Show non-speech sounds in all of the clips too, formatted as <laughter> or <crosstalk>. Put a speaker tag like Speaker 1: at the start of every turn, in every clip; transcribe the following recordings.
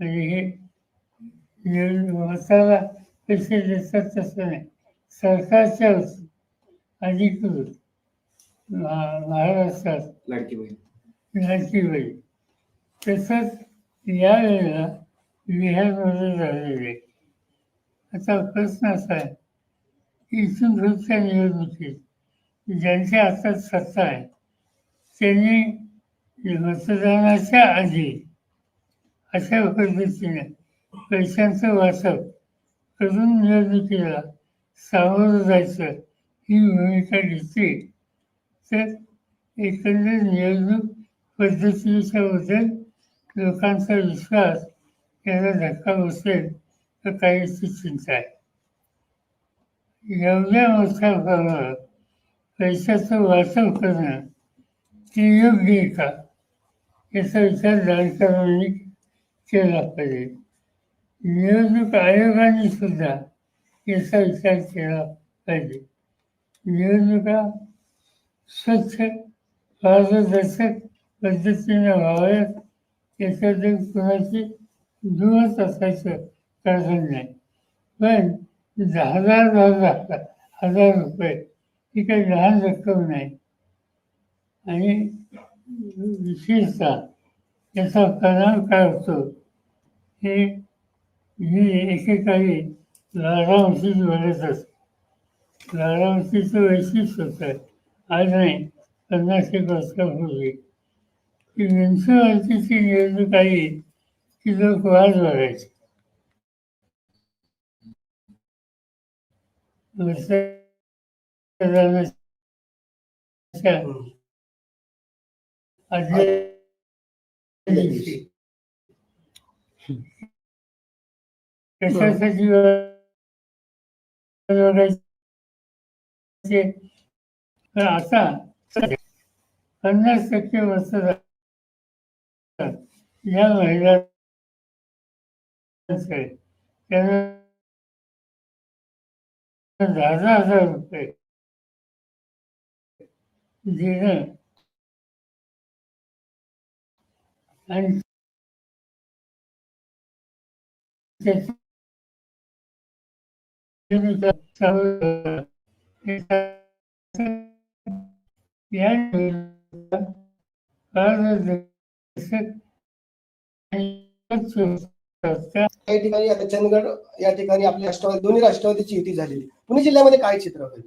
Speaker 1: म्हणजे हे मसाला कसे देतात तसं नाही सरकारच्या अधिकृत महा- महाराष्ट्रात
Speaker 2: लाडकी बहीण
Speaker 1: लाडकी बहीण तसंच यावेळेला बिहारमध्ये झालेले. आता प्रश्न असा आहे की इथून पुढच्या निवडणुकीत ज्यांच्या हातात सत्ता आहे त्यांनी मतदानाच्या आधी अशा पद्धतीने पैशांचं वाटप करून निवडणुकीला सामोरं जायचं ही भूमिका घेतली. तर एकंदर निवडणूक पद्धतीच्या बद्दल लोकांचा विश्वास याला धक्का बसेल तर काहीची चिंता आहे. एवढ्या मोठ्या प्रमाणात पैशाचं वाटप करणं ते योग्य आहे का? याचा विचार जाणकारांनी केला पाहिजे निवडणूक आयोगाने सुद्धा याचा विचार केला पाहिजे. निवडणुका स्वच्छ पारदर्शक पद्धतीने व्हाव्यात याच्याबद्दल कुणाची दुमत असायचं कारण नाही. पण दहा हजार दहा हजार रुपये ही काही लहान रक्कम नाही. आणि विशेषतः याचा परिणाम काय होतो? हे मी एकेकाळी लाडांशीच बोलत असतो. लाडांशीचं वैशिष्ट्य होतं आज नाही पन्नास एक वर्षापूर्वी. की विंशवर्तीची निवडणूक आली की लोक वाद बघायचे वर्षाच्या आदल्या दिवशी कशासाठी बघायचे तर आता पन्नास टक्के मतदार या महिला त्यांना दहा दहा हजार रुपये देणं आणि
Speaker 3: काही ठिकाणी आता चंदगड या ठिकाणी आपली राष्ट्रवादी दोन्ही राष्ट्रवादीची युती झालेली. पुणे जिल्ह्यामध्ये काय चित्र होईल?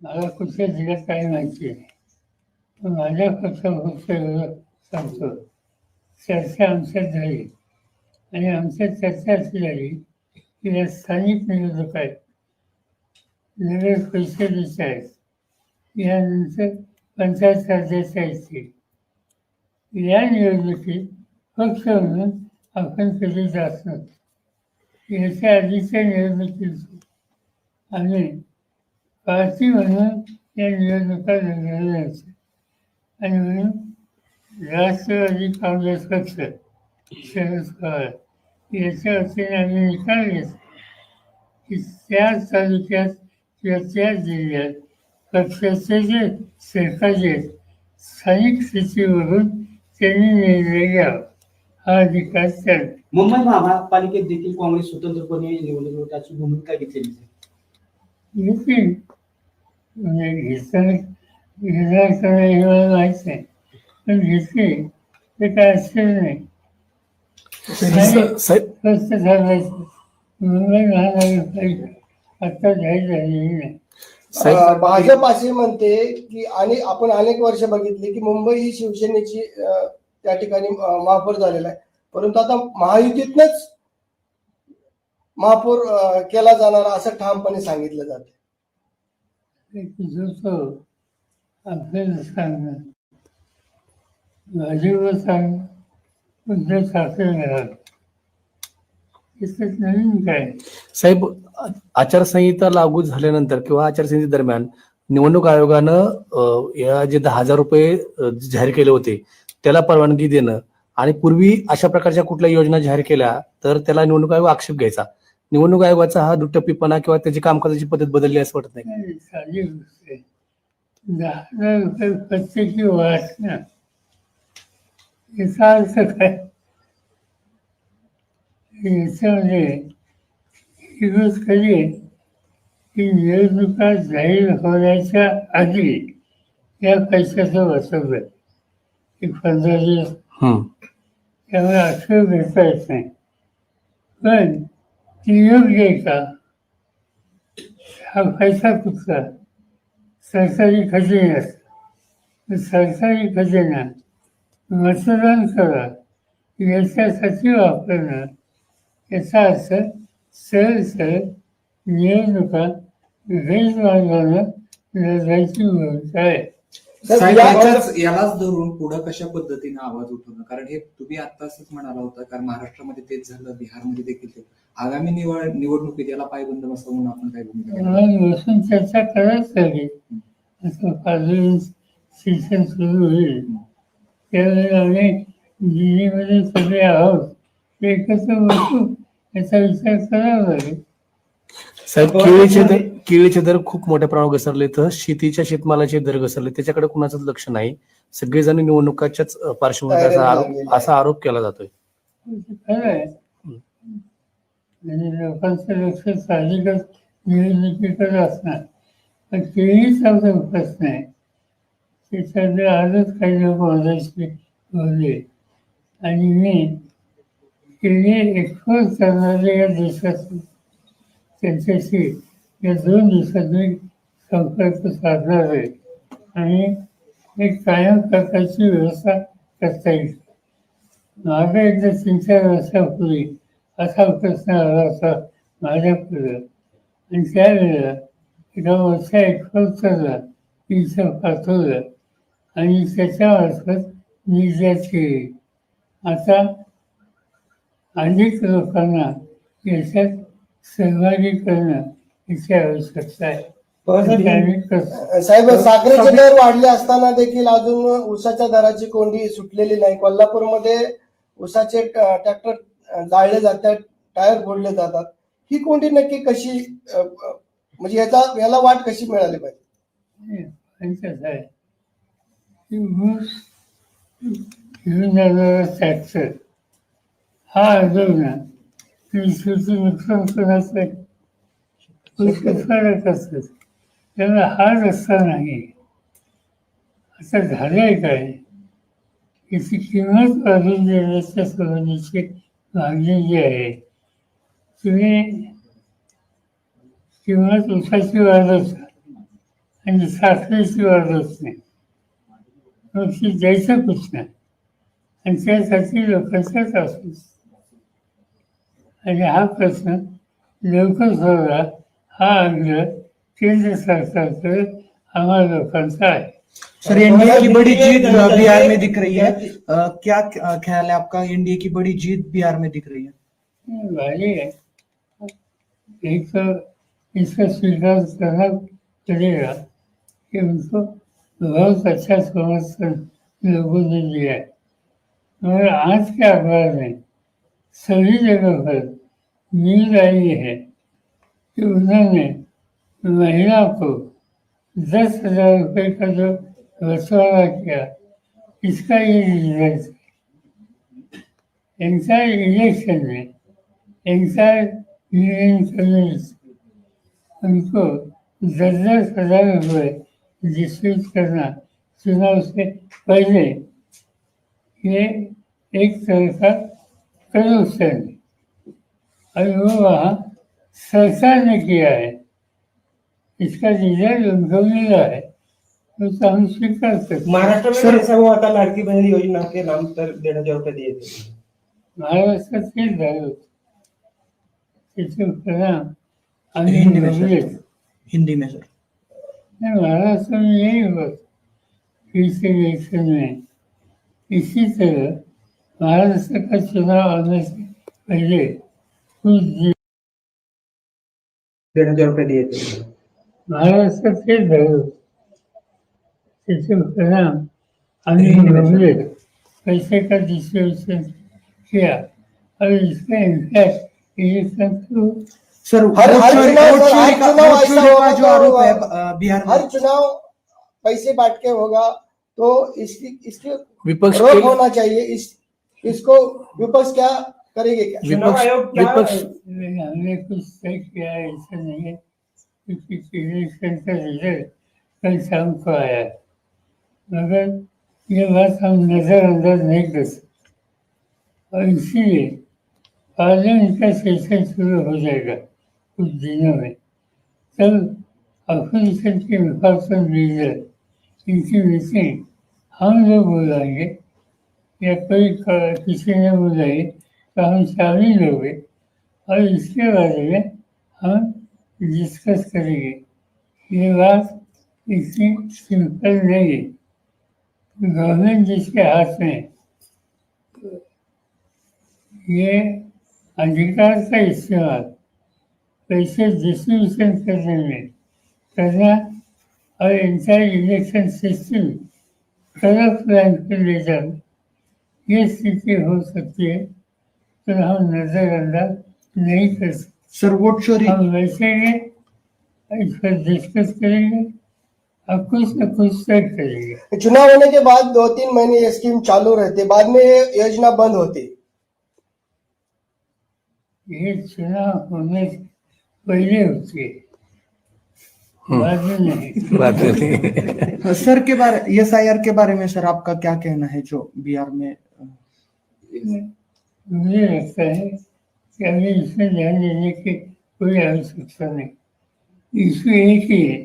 Speaker 1: मला कुठल्या जिल्ह्यात काही माहिती आहे? पण माझ्या पक्षापक्ष सांगतो. चर्चा आमच्यात झाली. आणि आमच्या चर्चा अशी झाली की या स्थानिक निवडणूक आहेत. नगर परिषदेच्या आहेत यानंतर पंचायत राज्याच्या येतील या निवडणुकीत पक्ष म्हणून आपण कधी जात नव्हतो. याच्या आधीच्या निवडणुकीत आम्ही पार्टी म्हणून या निवडणुका लढवल्या जायच्या आणि म्हणून राष्ट्रवादी काँग्रेस पक्ष शरद पवार याच्या वतीने आम्ही निकाल घेतला की त्या तालुक्यात किंवा त्या जिल्ह्यात पक्षाचे जे सरकारी स्थानिक स्थितीवरून त्यांनी निर्णय घ्यावा हा अधिकार त्यांना
Speaker 2: मुंबई महापालिकेत देखील काँग्रेस स्वतंत्रपणे निवडणुकीची भूमिका घेतलेली आहे.
Speaker 1: घेतील म्हणजे घेताना घेणार का नाही हे मला माहीत नाही. पण घेतली. ते काय असेल नाही. स्वस्त आता झालेली नाही
Speaker 3: अं, भाजप असे म्हणते की आणि आपण अनेक वर्ष बघितली की मुंबई ही शिवसेनेची अं, त्या ठिकाणी अं, महापौर झालेला आहे. परंतु आता महायुतीतनच महापौर अं, केला जाणार असं ठामपणे सांगितलं जातं.
Speaker 1: आपल्याला सांगणं. भाजप सांगणं उद्धव नवीन काय
Speaker 4: साहेब आचारसंहिता लागू झाल्यानंतर किंवा आचारसंहिते दरम्यान निवडणूक आयोगानं अ, या जे दहा हजार रुपये अ, जाहीर केले होते त्याला परवानगी देणं आणि पूर्वी अशा प्रकारच्या कुठल्या योजना जाहीर केल्या तर त्याला निवडणूक आयोग आक्षेप घ्यायचा. निवडणूक आयोगाचा हा दुट्टपीपणा किंवा त्याची कामकाजाची पद्धत बदलली असं वाटत नाही
Speaker 1: साधी गोष्ट आहे. दहा हजार रुपये प्रत्येकी वाचणं याचा अर्थ काय? याच्यामध्ये ही गोष्ट खरी आहे? की निवडणुका जाहीर होण्याच्या आधी या पैशाचं वाचवलं एक पंधरा दिवस. त्यामुळे असं घेता येत नाही. पण ती योग्य आहे का? हा पैसा कुठला सरकारी खजिने असतात. सरकारी खजिना मतदान करा. याच्यासाठी वापरणं. याचा अर्थ सरळ सरळ निवडणुका गैरमार्गानं लढायची भूमिका आहे.
Speaker 5: साहेब याच्याच यालाच धरून पुढं कशा पद्धतीने आवाज उठवणं कारण हे तुम्ही आत्ताच म्हणाला होता कारण महाराष्ट्रामध्ये तेच झालं बिहारमध्ये देखील ते. आगामी निवड निवडणुकीत याला पायबंद बसवा म्हणून आपण काय भूमिका घेणार?
Speaker 1: मग बसून चर्चा करायच लागेल असं शिक्षण सुरू होईल. त्यावेळेला आम्ही दिल्लीमध्ये सगळे आहोत. एकत्र बसू याचा विचार करावा लागेल
Speaker 4: साहेब केळीचे दर केळीचे दर खूप मोठ्या प्रमाणावर घसरले. तर शेतीच्या शेतमालाचे दर घसरले. त्याच्याकडे कुणाचंच लक्ष नाही. सगळेजण निवडणुकाच्याच पार्श्वभूमीवर असा आरोप असा आरोप केला जातोय.
Speaker 1: आहे. म्हणजे लोकांचं लक्ष साहजिकच निवडणुकीकडे असणार. पण चांगला प्रश्न आहे त्याच्यातले आजच काही लोक मजाशी बोलले आणि मी तिने एक्सपोज करणारे या देशात त्यांच्याशी या दोन दिवसात मी संपर्क साधणार आहे आणि एक कायम प्रकारची व्यवस्था करता येईल. माझा एकदा तीन चार वर्षापूर्वी असा प्रश्न आला होता माझ्यापुढं आणि त्यावेळेला एका वर्षा मोठ्या एक्सपोजरला तीनशे पाठवलं. आणि त्याच्यामार्फत निर्यात केली आता अनेक लोकांना याच्यात सहभागी करणं याची आवश्यकता आहे.
Speaker 3: साहेब साखरेचे दर वाढले असताना देखील अजून उसाच्या दराची कोंडी सुटलेली नाही. कोल्हापूरमध्ये उसाचे ट्रॅक्टर जाळले जातात टायर फोडले जातात. ही कोंडी नक्की कशी म्हणजे याचा याला वाट कशी मिळाली पाहिजे
Speaker 1: पंचायत आहे की ऊस घेऊन जाणारा ट्रॅक्टर हा अडवणं कृषीचं नुकसान कोणाचं आहे ऊस फरक असत त्याला हा रस्ता नाही असं झालंय काय याची किंमत वाढून देण्याच्या संबंधीची मागणी जी आहे तुम्ही किंमत ऊसाची वाढवता आणि साखरेची वाढवत नाही द्यायचं कुठं आणि त्यासाठी लोकांचाच असतो. आणि हा प्रश्न लवकर सोडवा. हा आग्रह केंद्र सरकारकडे आम्हा लोकांचा आहे.
Speaker 6: सर एनडीए की बड़ी जीत बिहार में दिख रही है. अ, क्या ख्याल है आपका एनडीए की बड़ी जीत बिहार में दिख रही है?
Speaker 1: है. एक इसका स्वीकार करना पड़ेगा कि उनको बहुत अच्छा समर्थन लोगों ने दिया है। मगर आज के अखबार में सभी जगह पर न्यूज़ आई है कि उन्होंने महिला को दस हज़ार रुपये का जो बंटवारा किया, इसका ये रिज़ल्ट एंटायर इलेक्शन में एंटायर यूनियन उनको दस दस हज़ार रुपये डिस्ट्रीब्यूट करना। चुनाव से पहले ये एक तरह का करप्शन है और वो वहाँ सरकार ने किया है। इसका रिज़ल्ट उनको मिला है। तो, हम स्वीकार करते
Speaker 2: महाराष्ट्र में कैसा हुआ था लाड़की बहन योजना के नाम पर डेढ़ हज़ार रुपए दिए थे।
Speaker 1: परिणाम। आम्ही
Speaker 6: हिंदी में सर। हिंदी में सर।
Speaker 1: महाराष्ट्र में यही हुआ इस इलेक्शन में इसी तरह महाराष्ट्र का चुनाव आने से पहले कुछ दिन
Speaker 2: डेढ़ हजार रुपए दिए थे
Speaker 1: महाराष्ट्रात तेच परिणाम आम्ही पैसे का डिस्ट्रीब्यूशन किया और इसका इम्पैक्ट इलेक्शन को
Speaker 6: सर
Speaker 3: हर- हर चुनाव हर चुनाव ऐसा होगा
Speaker 6: जो
Speaker 3: तो
Speaker 6: आरोप है बिहार
Speaker 3: हर चुनाव पैसे बांट के होगा तो इसकी इसकी
Speaker 4: विपक्ष
Speaker 3: रोक होना चाहिए। इस इसको विपक्ष क्या करेंगे क्या?
Speaker 4: विपक्ष विपक्ष
Speaker 1: हमने कुछ तय किया है ऐसा नहीं है। क्योंकि इलेक्शन का रिज़ल्ट कल शाम को आया मगर ये बात हम नज़रअंदाज नहीं कर सकते। और इसीलिए पार्लियामेंट का सेशन शुरू हो जाएगा। कुछ दिनों में तब अपोजिशन के विपक्षन लीडर इनकी मीटिंग हम लोग बुलाएंगे या कोई किसी ने बुलाई तो हम शामिल गए और इसके बारे में हम डिस्कस करेंगे ये बात इतनी सिंपल नहीं. है गवर्नमेंट जिसके हाथ में ये अधिकार का इस्तेमाल. पैसे डिस्ट्रीब्यूशन करने में करना और इंटर इलेक्शन सिस्टम गलत प्लान पे ले जाना ये स्थिति हो सकती है तो हम नज़रअंदाज नहीं कर सकते।
Speaker 6: सर वोट चोरी।
Speaker 1: हम बैठेंगे इस पर डिस्कस करेंगे और कुछ न कुछ तय करेंगे।
Speaker 3: चुनाव होने के बाद दो तीन महीने ये स्कीम चालू रहती बाद में ये योजना बंद होती।
Speaker 1: ये चुनाव होने पहले होती है बाद में नहीं।
Speaker 4: बात नहीं। <laughs>
Speaker 6: सर के बारे एस आई के बारे में सर आपका क्या कहना है जो बिहार में
Speaker 1: मुझे लगता है कि अभी इसमें ध्यान देने की कोई आवश्यकता नहीं। इशू एक ही है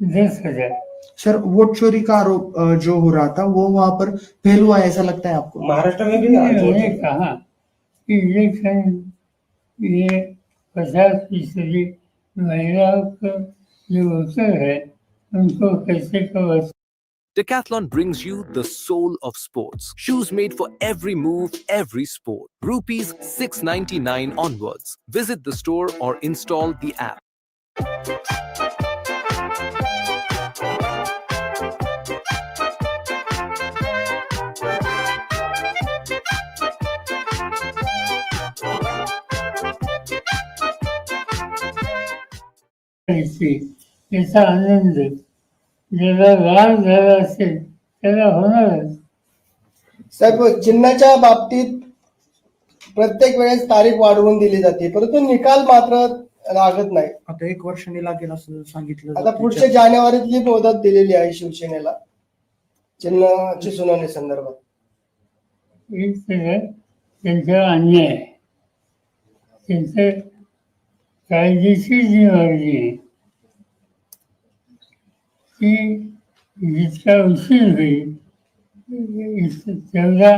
Speaker 1: दस हज़ार।
Speaker 6: सर वोट चोरी का आरोप जो हो रहा था वो वहाँ पर फेल हुआ है, ऐसा लगता है आपको?
Speaker 2: महाराष्ट्र में भी
Speaker 1: उन्होंने कहा कि इलेक्शन ये पचास फीसदी महिलाओं का जो वोटर है उनको कैसे cover
Speaker 7: Decathlon brings you the soul of sports. Shoes made for every move, every sport. Rupees 699 onwards. Visit the store or install the app.
Speaker 1: करायची याचा आनंद. ज्याला लाभ झाला असेल त्याला होणारच
Speaker 3: साहेब चिन्हाच्या बाबतीत प्रत्येक वेळेस तारीख वाढवून दिली जाते परंतु निकाल मात्र लागत नाही.
Speaker 6: आता एक वर्षाने लागेल असं सांगितलं
Speaker 3: आता. पुढच्या जानेवारीतली मुदत दिलेली आहे शिवसेनेला चिन्हाची सुनावणी संदर्भात.
Speaker 1: एक त्यांच्यावर अन्याय. आहे त्यांचं कायदेशीर जी मागणी आहे ती जितका उशीर होईल. तेवढा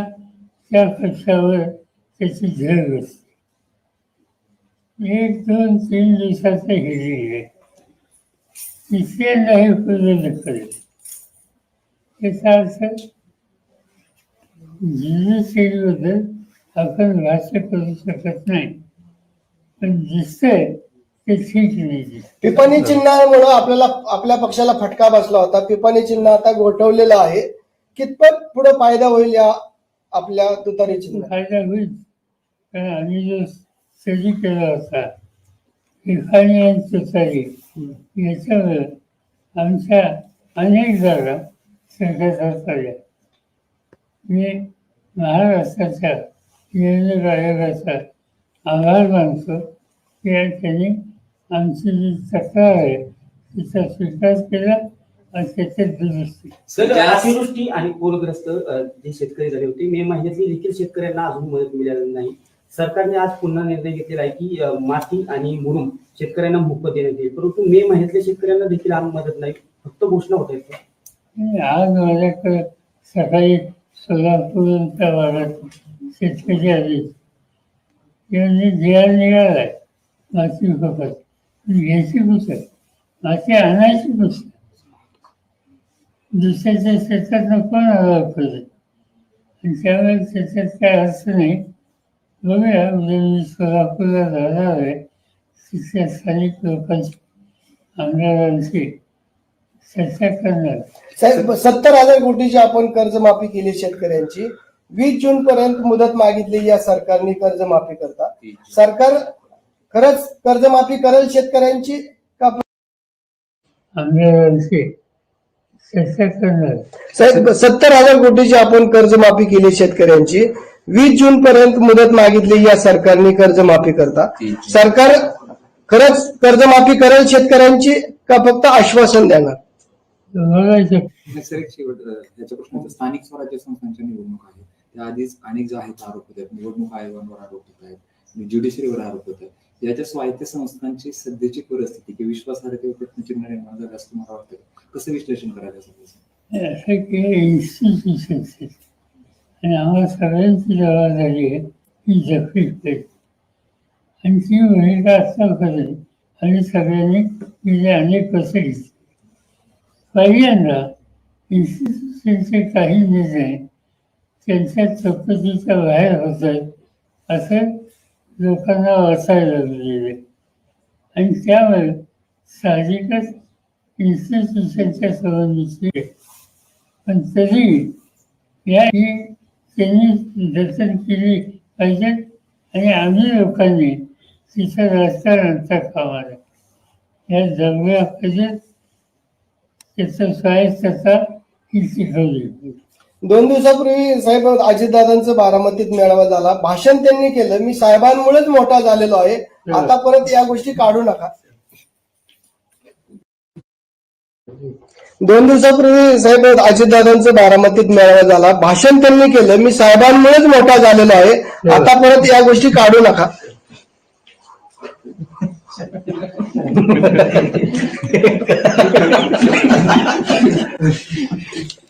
Speaker 1: त्या पक्षावर त्याची झळ बसते. एक दोन तीन दिवसाचं हिरिंग आहे. तिसऱ्यांदाही पूर्ण करेल त्याचा अर्थ जुलूसबद्दल आपण भाष्य करू शकत नाही. पण दिसतंय ते ठीक नाही दिसत
Speaker 3: पिपाणी चिन्हामुळे आपल्याला आपल्या पक्षाला फटका बसला होता. पिपाणी चिन्ह आता गोठवलेलं आहे. कितपत पुढे फायदा होईल या आपल्या तुतारी चिन्ह
Speaker 1: फायदा होईल. कारण आम्ही जो स्टडी केला होता रिफायनी आणि तुतारी याच्यावर आमच्या अनेक जागा सरकारच्या आल्या मी महाराष्ट्राच्या निवडणूक आयोगाचा आभार मानतो की या त्यांनी आमची जी तक्रार आहे तिचा स्वीकार केला आणि त्याच्यात दुरुस्ती.
Speaker 2: सर अतिवृष्टी आणि पूरग्रस्त अ, जे शेतकरी झाले होते मे महिन्यातली देखील शेतकऱ्यांना अजून मदत मिळाली नाही. सरकारने आज पुन्हा निर्णय घेतलेला आहे की अ, माती आणि मुरुम शेतकऱ्यांना मोफत देण्यात येईल. परंतु मे महिन्यातल्या शेतकऱ्यांना देखील आज मदत नाही. फक्त घोषणा होत आहेत
Speaker 1: आणि आज माझ्याकडे सकाळी सोलापूरच्या भागात शेतकरी आले. त्यांनी जिया आहे माती फकत घ्यायची पुस्तक माती आणायची पुस्तक दुसऱ्याच्या शेतात कोण आला आणि त्यामुळे त्याच्यात काय अर्थ नाही बघूया. म्हणजे मी सोलापूरला जाणार आहे. तिथल्या स्थानिक लोकांची आमदारांची चर्चा करणार.
Speaker 3: साहेब सत्तर हजार कोटीची आपण कर्जमाफी केली शेतकऱ्यांची. वीस जून पर्यंत मुदत मागितली या सरकारने कर्जमाफी करता. सरकार खरंच कर्जमाफी करेल शेतकऱ्यांची का? साहेब सत्तर हजार कोटीची आपण कर्जमाफी केली शेतकऱ्यांची. वीस जून पर्यंत मुदत मागितली या सरकारने कर्जमाफी करता. सरकार खरंच कर्जमाफी करेल शेतकऱ्यांची का फक्त आश्वासन देणार?
Speaker 5: स्थानिक स्वराज्य संस्थांच्या निवडणूक आहेत. त्या अनेक जे आहेत आरोप होत आहेत. निवडणूक आयोगांवर आरोप होत आहेत. ज्युडिशरीवर आरोप होत आहेत. याच्या स्वायत्त संस्थांची सध्याची परिस्थिती किंवा विश्वासार्हतेवर प्रश्नचिन्ह निर्माण झाले असं तुम्हाला वाटतं कसं विश्लेषण करायचं
Speaker 1: असं की इन्स्टिट्यूशन्स आणि आम्हाला सगळ्यांची जबाबदारी आहे ही जपली पाहिजे आणि ती भूमिका असणं करेल आणि सगळ्यांनी गेले अनेक कसं घेतली पहिल्यांदा इन्स्टिट्यूशनचे काही निर्णय त्यांच्या चौकशीच्या बाहेर होत आहेत असं लोकांना वाचायला लागलेले आणि त्यामुळे साहजिकच इन्स्टिट्यूशनच्या संबंधीची आहे. पण तरी या ही त्यांनी दर्शन केली पाहिजे आणि आम्ही लोकांनी तिथं राजकारणाचा कामा या जगल्या पाहिजेत त्याचं स्वायत्तता ही शिकवली.
Speaker 3: दोन दिवसापूर्वी साहेब अजितदादांचं बारामतीत मेळावा झाला. भाषण त्यांनी केलं. मी साहेबांमुळेच मोठा झालेलो आहे. आता परत या गोष्टी काढू नका. दोन दिवसापूर्वी साहेब अजितदादांचं बारामतीत मेळावा झाला. भाषण त्यांनी केलं. मी साहेबांमुळेच मोठा झालेलो आहे. आता परत या गोष्टी काढू नका. <laughs> <laughs>